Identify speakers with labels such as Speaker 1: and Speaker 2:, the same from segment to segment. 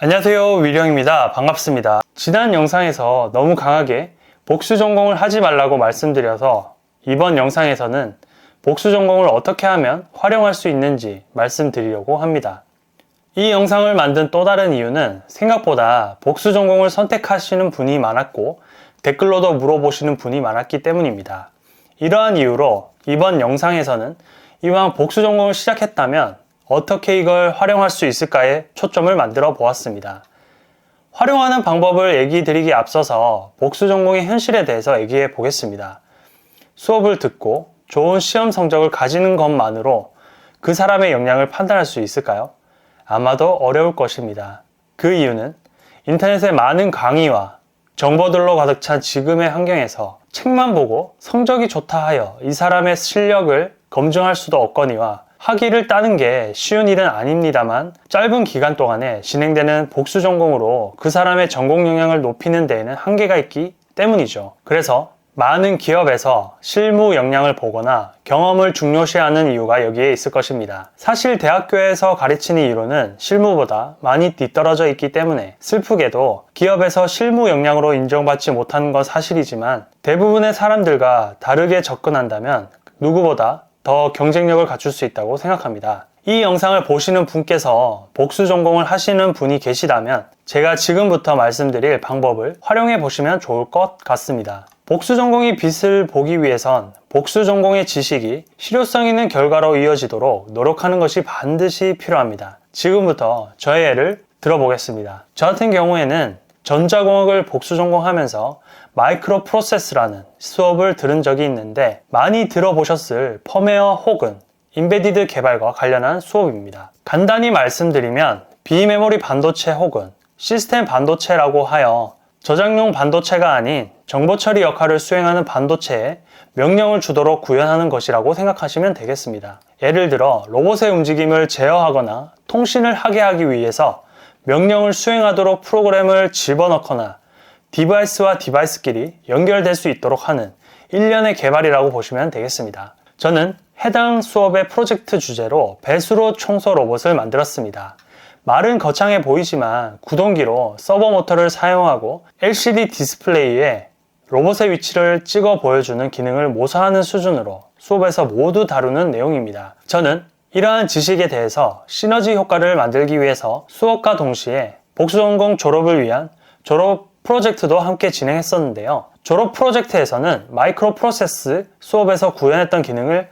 Speaker 1: 안녕하세요 위령입니다. 반갑습니다. 지난 영상에서 너무 강하게 복수 전공을 하지 말라고 말씀드려서 이번 영상에서는 복수 전공을 어떻게 하면 활용할 수 있는지 말씀드리려고 합니다. 이 영상을 만든 또 다른 이유는 생각보다 복수 전공을 선택하시는 분이 많았고 댓글로도 물어보시는 분이 많았기 때문입니다. 이러한 이유로 이번 영상에서는 이왕 복수 전공을 시작했다면 어떻게 이걸 활용할 수 있을까에 초점을 만들어 보았습니다. 활용하는 방법을 얘기 드리기 앞서서 복수 전공의 현실에 대해서 얘기해 보겠습니다. 수업을 듣고 좋은 시험 성적을 가지는 것만으로 그 사람의 역량을 판단할 수 있을까요? 아마도 어려울 것입니다. 그 이유는 인터넷의 많은 강의와 정보들로 가득 찬 지금의 환경에서 책만 보고 성적이 좋다 하여 이 사람의 실력을 검증할 수도 없거니와 학위를 따는 게 쉬운 일은 아닙니다만 짧은 기간 동안에 진행되는 복수 전공으로 그 사람의 전공 역량을 높이는 데에는 한계가 있기 때문이죠. 그래서 많은 기업에서 실무 역량을 보거나 경험을 중요시하는 이유가 여기에 있을 것입니다. 사실 대학교에서 가르치는 이론은 실무보다 많이 뒤떨어져 있기 때문에 슬프게도 기업에서 실무 역량으로 인정받지 못하는 건 사실이지만 대부분의 사람들과 다르게 접근한다면 누구보다 더 경쟁력을 갖출 수 있다고 생각합니다. 이 영상을 보시는 분께서 복수 전공을 하시는 분이 계시다면 제가 지금부터 말씀드릴 방법을 활용해 보시면 좋을 것 같습니다. 복수 전공의 빛을 보기 위해선 복수 전공의 지식이 실효성 있는 결과로 이어지도록 노력하는 것이 반드시 필요합니다. 지금부터 저의 예를 들어보겠습니다. 저 같은 경우에는 전자공학을 복수 전공하면서 마이크로 프로세스라는 수업을 들은 적이 있는데 많이 들어보셨을 펌웨어 혹은 인베디드 개발과 관련한 수업입니다. 간단히 말씀드리면 비메모리 반도체 혹은 시스템 반도체라고 하여 저장용 반도체가 아닌 정보 처리 역할을 수행하는 반도체에 명령을 주도록 구현하는 것이라고 생각하시면 되겠습니다. 예를 들어 로봇의 움직임을 제어하거나 통신을 하게 하기 위해서 명령을 수행하도록 프로그램을 집어넣거나 디바이스와 디바이스끼리 연결될 수 있도록 하는 일련의 개발이라고 보시면 되겠습니다. 저는 해당 수업의 프로젝트 주제로 배수로 청소 로봇을 만들었습니다. 말은 거창해 보이지만 구동기로 서버 모터를 사용하고 LCD 디스플레이에 로봇의 위치를 찍어 보여주는 기능을 모사하는 수준으로 수업에서 모두 다루는 내용입니다. 저는 이러한 지식에 대해서 시너지 효과를 만들기 위해서 수업과 동시에 복수전공 졸업을 위한 졸업 프로젝트도 함께 진행했었는데요. 졸업 프로젝트에서는 마이크로 프로세스 수업에서 구현했던 기능을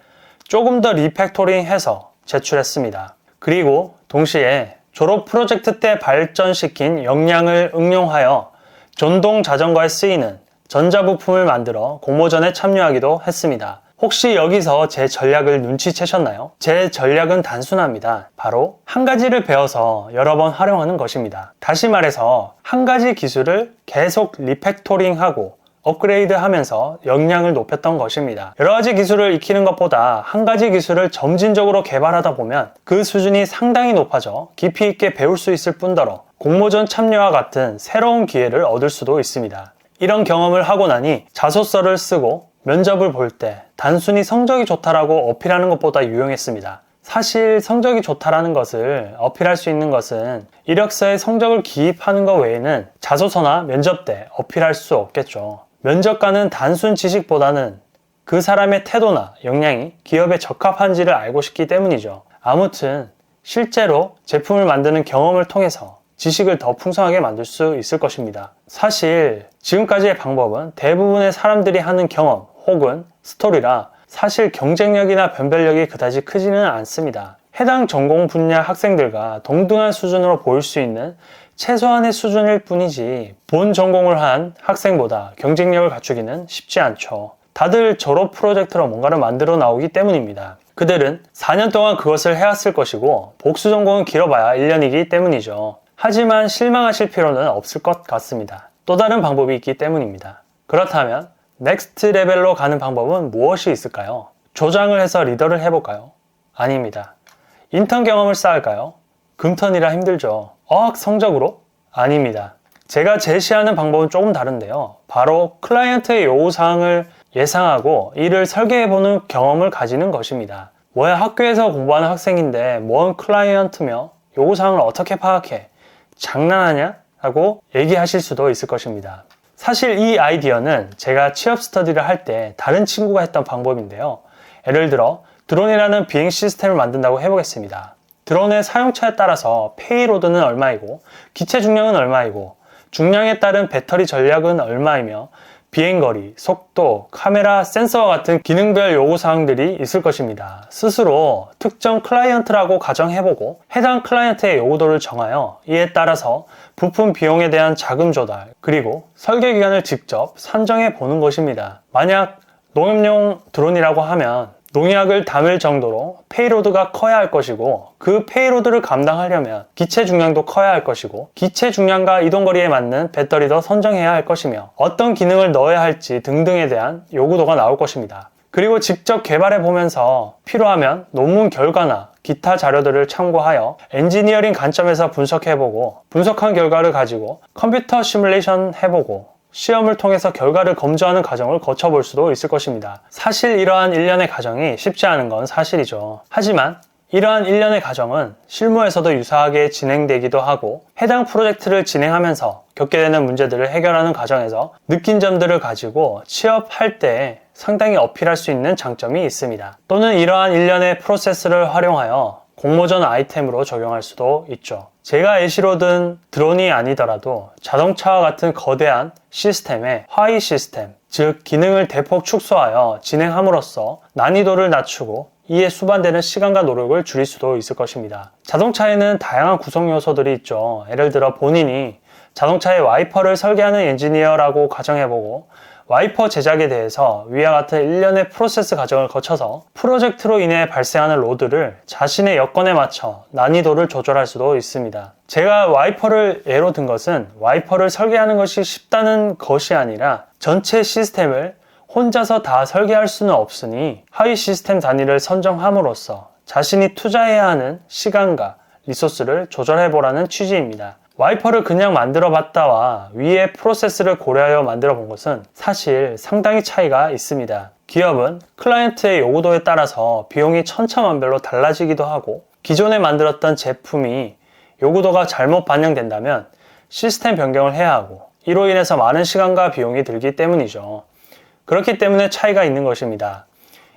Speaker 1: 조금 더 리팩토링 해서 제출했습니다. 그리고 동시에 졸업 프로젝트 때 발전시킨 역량을 응용하여 전동 자전거에 쓰이는 전자부품을 만들어 공모전에 참여하기도 했습니다. 혹시 여기서 제 전략을 눈치채셨나요? 제 전략은 단순합니다. 바로 한 가지를 배워서 여러 번 활용하는 것입니다. 다시 말해서 한 가지 기술을 계속 리팩토링하고 업그레이드 하면서 역량을 높였던 것입니다. 여러 가지 기술을 익히는 것보다 한 가지 기술을 점진적으로 개발하다 보면 그 수준이 상당히 높아져 깊이 있게 배울 수 있을 뿐더러 공모전 참여와 같은 새로운 기회를 얻을 수도 있습니다. 이런 경험을 하고 나니 자소서를 쓰고 면접을 볼 때 단순히 성적이 좋다라고 어필하는 것보다 유용했습니다. 사실 성적이 좋다라는 것을 어필할 수 있는 것은 이력서에 성적을 기입하는 것 외에는 자소서나 면접 때 어필할 수 없겠죠. 면접관은 단순 지식보다는 그 사람의 태도나 역량이 기업에 적합한지를 알고 싶기 때문이죠. 아무튼 실제로 제품을 만드는 경험을 통해서 지식을 더 풍성하게 만들 수 있을 것입니다. 사실 지금까지의 방법은 대부분의 사람들이 하는 경험 혹은 스토리라 사실 경쟁력이나 변별력이 그다지 크지는 않습니다. 해당 전공 분야 학생들과 동등한 수준으로 보일 수 있는 최소한의 수준일 뿐이지 본 전공을 한 학생보다 경쟁력을 갖추기는 쉽지 않죠. 다들 졸업 프로젝트로 뭔가를 만들어 나오기 때문입니다. 그들은 4년 동안 그것을 해왔을 것이고 복수 전공은 길어봐야 1년이기 때문이죠. 하지만 실망하실 필요는 없을 것 같습니다. 또 다른 방법이 있기 때문입니다. 그렇다면 넥스트 레벨로 가는 방법은 무엇이 있을까요? 조장을 해서 리더를 해볼까요? 아닙니다. 인턴 경험을 쌓을까요? 금턴이라 힘들죠. 어학 성적으로? 아닙니다. 제가 제시하는 방법은 조금 다른데요. 바로 클라이언트의 요구사항을 예상하고 이를 설계해보는 경험을 가지는 것입니다. 뭐야 학교에서 공부하는 학생인데 뭔 클라이언트며 요구사항을 어떻게 파악해? 장난하냐? 라고 얘기하실 수도 있을 것입니다. 사실 이 아이디어는 제가 취업 스터디를 할 때 다른 친구가 했던 방법인데요. 예를 들어 드론이라는 비행 시스템을 만든다고 해보겠습니다. 드론의 사용처에 따라서 페이로드는 얼마이고 기체 중량은 얼마이고 중량에 따른 배터리 전략은 얼마이며 비행거리, 속도, 카메라, 센서와 같은 기능별 요구사항들이 있을 것입니다. 스스로 특정 클라이언트라고 가정해보고 해당 클라이언트의 요구도를 정하여 이에 따라서 부품 비용에 대한 자금 조달, 그리고 설계 기간을 직접 산정해 보는 것입니다. 만약 농업용 드론이라고 하면 농약을 담을 정도로 페이로드가 커야 할 것이고 그 페이로드를 감당하려면 기체 중량도 커야 할 것이고 기체 중량과 이동거리에 맞는 배터리도 선정해야 할 것이며 어떤 기능을 넣어야 할지 등등에 대한 요구도가 나올 것입니다. 그리고 직접 개발해 보면서 필요하면 논문 결과나 기타 자료들을 참고하여 엔지니어링 관점에서 분석해보고 분석한 결과를 가지고 컴퓨터 시뮬레이션 해보고 시험을 통해서 결과를 검증하는 과정을 거쳐볼 수도 있을 것입니다. 사실 이러한 일련의 과정이 쉽지 않은 건 사실이죠. 하지만 이러한 일련의 과정은 실무에서도 유사하게 진행되기도 하고 해당 프로젝트를 진행하면서 겪게 되는 문제들을 해결하는 과정에서 느낀 점들을 가지고 취업할 때 상당히 어필할 수 있는 장점이 있습니다. 또는 이러한 일련의 프로세스를 활용하여 공모전 아이템으로 적용할 수도 있죠. 제가 예시로 든 드론이 아니더라도 자동차와 같은 거대한 시스템의 하위 시스템, 즉 기능을 대폭 축소하여 진행함으로써 난이도를 낮추고 이에 수반되는 시간과 노력을 줄일 수도 있을 것입니다. 자동차에는 다양한 구성 요소들이 있죠. 예를 들어 본인이 자동차의 와이퍼를 설계하는 엔지니어라고 가정해보고 와이퍼 제작에 대해서 위와 같은 일련의 프로세스 과정을 거쳐서 프로젝트로 인해 발생하는 로드를 자신의 여건에 맞춰 난이도를 조절할 수도 있습니다. 제가 와이퍼를 예로 든 것은 와이퍼를 설계하는 것이 쉽다는 것이 아니라 전체 시스템을 혼자서 다 설계할 수는 없으니 하위 시스템 단위를 선정함으로써 자신이 투자해야 하는 시간과 리소스를 조절해 보라는 취지입니다. 와이퍼를 그냥 만들어 봤다와 위의 프로세스를 고려하여 만들어 본 것은 사실 상당히 차이가 있습니다. 기업은 클라이언트의 요구도에 따라서 비용이 천차만별로 달라지기도 하고 기존에 만들었던 제품이 요구도가 잘못 반영된다면 시스템 변경을 해야 하고 이로 인해서 많은 시간과 비용이 들기 때문이죠. 그렇기 때문에 차이가 있는 것입니다.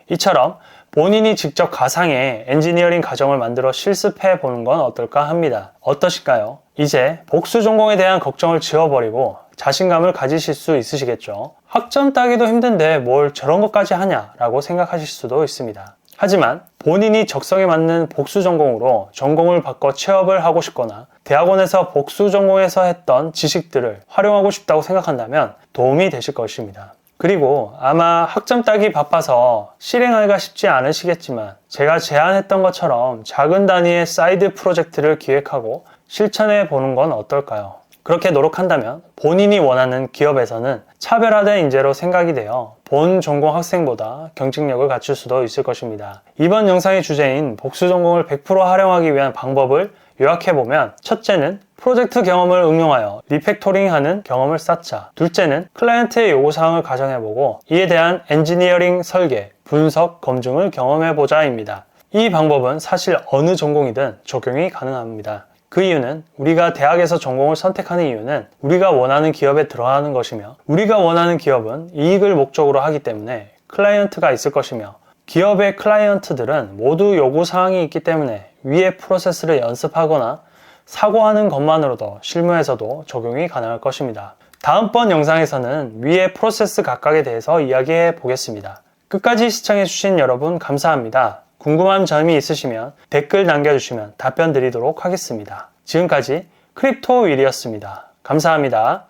Speaker 1: 이처럼 본인이 직접 가상의 엔지니어링 과정을 만들어 실습해 보는 건 어떨까 합니다. 어떠실까요? 이제 복수 전공에 대한 걱정을 지워버리고 자신감을 가지실 수 있으시겠죠. 학점 따기도 힘든데 뭘 저런 것까지 하냐라고 생각하실 수도 있습니다. 하지만 본인이 적성에 맞는 복수 전공으로 전공을 바꿔 취업을 하고 싶거나 대학원에서 복수 전공에서 했던 지식들을 활용하고 싶다고 생각한다면 도움이 되실 것입니다. 그리고 아마 학점 따기 바빠서 실행하기가 쉽지 않으시겠지만 제가 제안했던 것처럼 작은 단위의 사이드 프로젝트를 기획하고 실천해 보는 건 어떨까요? 그렇게 노력한다면 본인이 원하는 기업에서는 차별화된 인재로 생각이 되어 본 전공 학생보다 경쟁력을 갖출 수도 있을 것입니다. 이번 영상의 주제인 복수 전공을 100% 활용하기 위한 방법을 요약해보면 첫째는 프로젝트 경험을 응용하여 리팩토링하는 경험을 쌓자. 둘째는 클라이언트의 요구사항을 가정해보고 이에 대한 엔지니어링 설계, 분석, 검증을 경험해보자 입니다. 이 방법은 사실 어느 전공이든 적용이 가능합니다. 그 이유는 우리가 대학에서 전공을 선택하는 이유는 우리가 원하는 기업에 들어가는 것이며 우리가 원하는 기업은 이익을 목적으로 하기 때문에 클라이언트가 있을 것이며 기업의 클라이언트들은 모두 요구사항이 있기 때문에 위의 프로세스를 연습하거나 사고하는 것만으로도 실무에서도 적용이 가능할 것입니다. 다음번 영상에서는 위의 프로세스 각각에 대해서 이야기해 보겠습니다. 끝까지 시청해주신 여러분 감사합니다. 궁금한 점이 있으시면 댓글 남겨주시면 답변 드리도록 하겠습니다. 지금까지 크립토 윌이었습니다. 감사합니다.